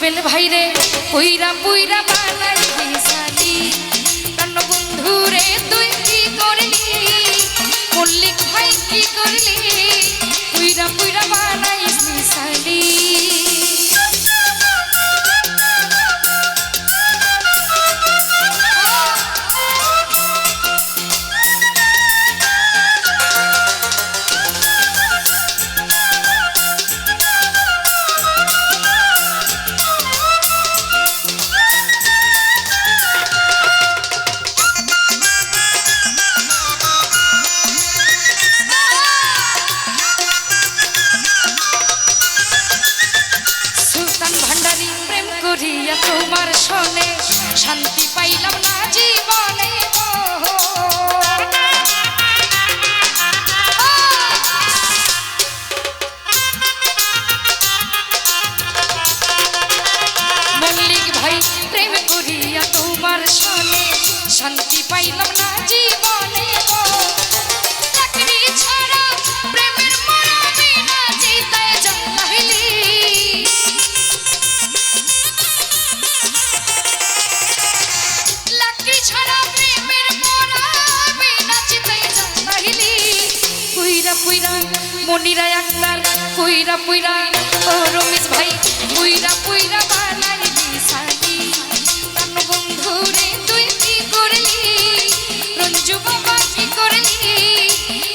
Bell ভাইরে পুইরা পুইরা বানাই পুইরা, মনিরা আক্তার পুইরা পুইরা। ও রমেশ ভাই, পুইরা পুইরা বানাই দিশানি তান বন্ধু রে, তুই কি করলি? রঞ্জু বাবা কি করলি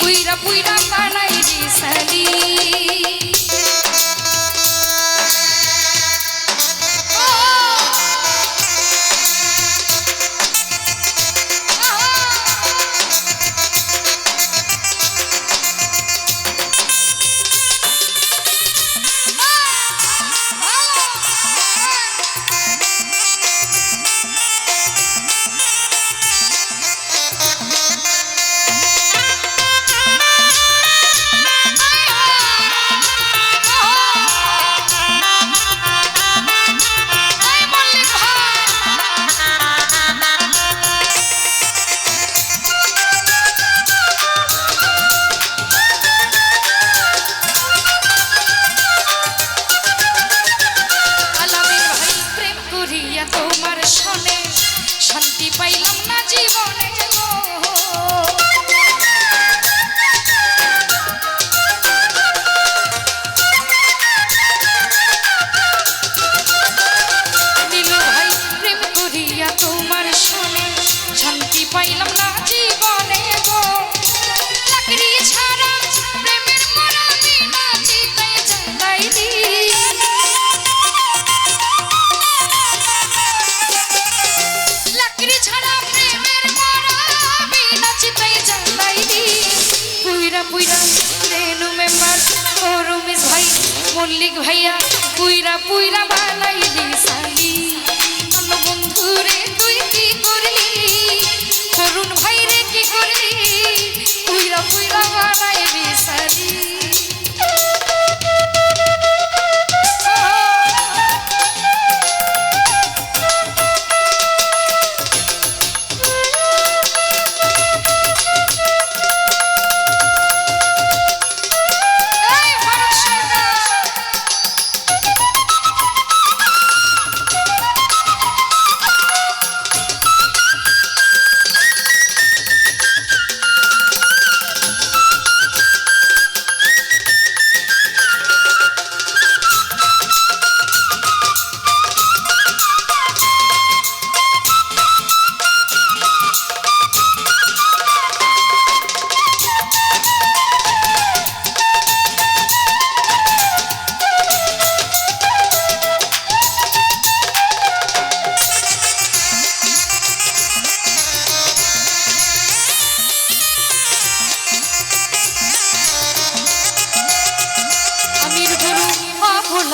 পুইরা Lava vai ele salir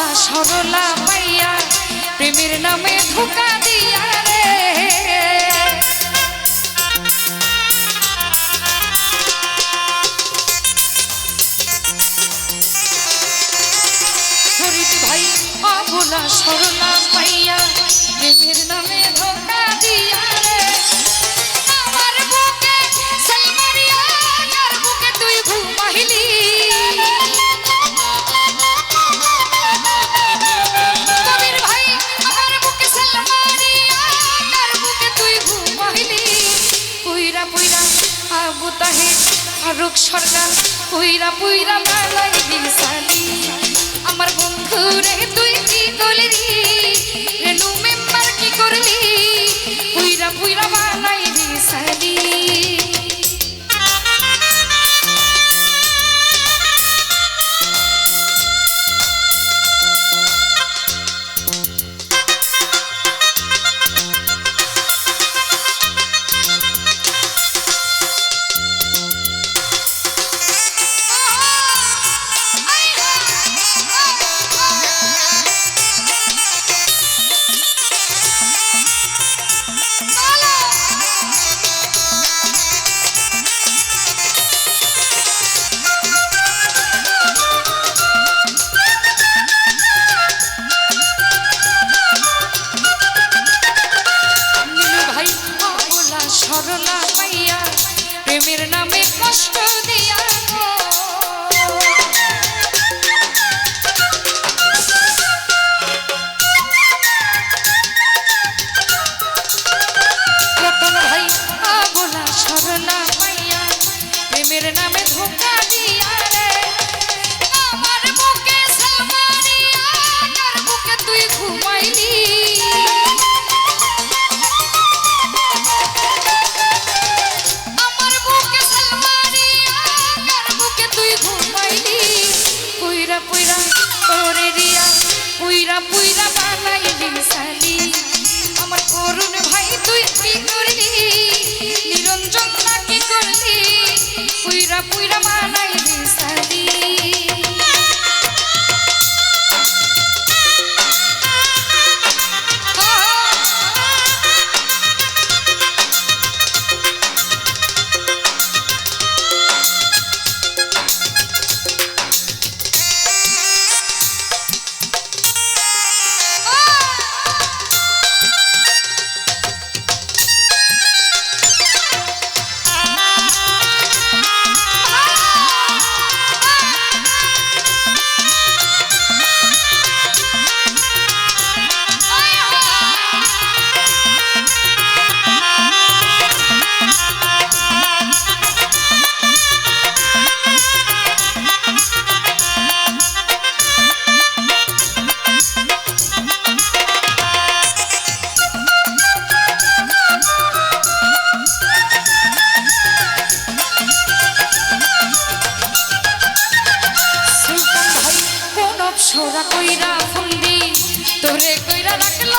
Sarala Sarala মাইয়া প্রেমের নামে ধোকা দিয়া রে। ভাই অভোলা সরলা মাইয়া প্রেমের নামে রোগ সরকার পুইরা পুইরা বালাই দিন সালি। আমার বন্ধু রে তুই কি করলি la. la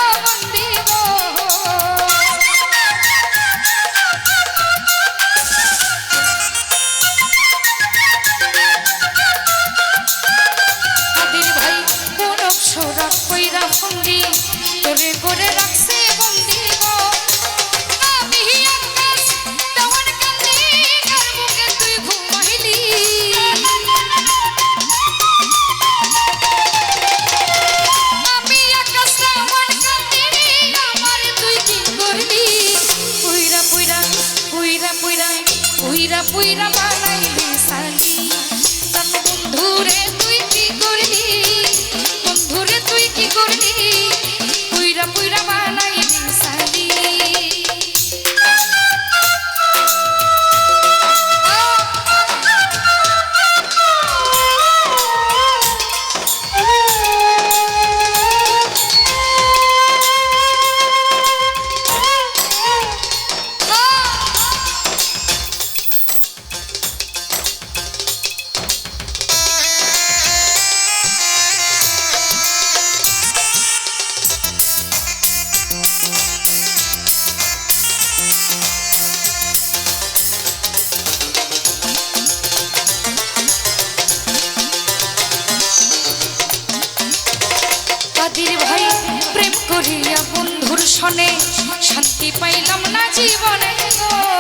না জীবনে গো।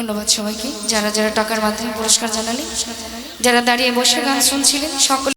ধন্যবাদ সবাইকে। যারা যারা টাকার মাধ্যমে পুরস্কার জানালেন যারা দাঁড়িয়ে বসে গান শুনছিলেন সকল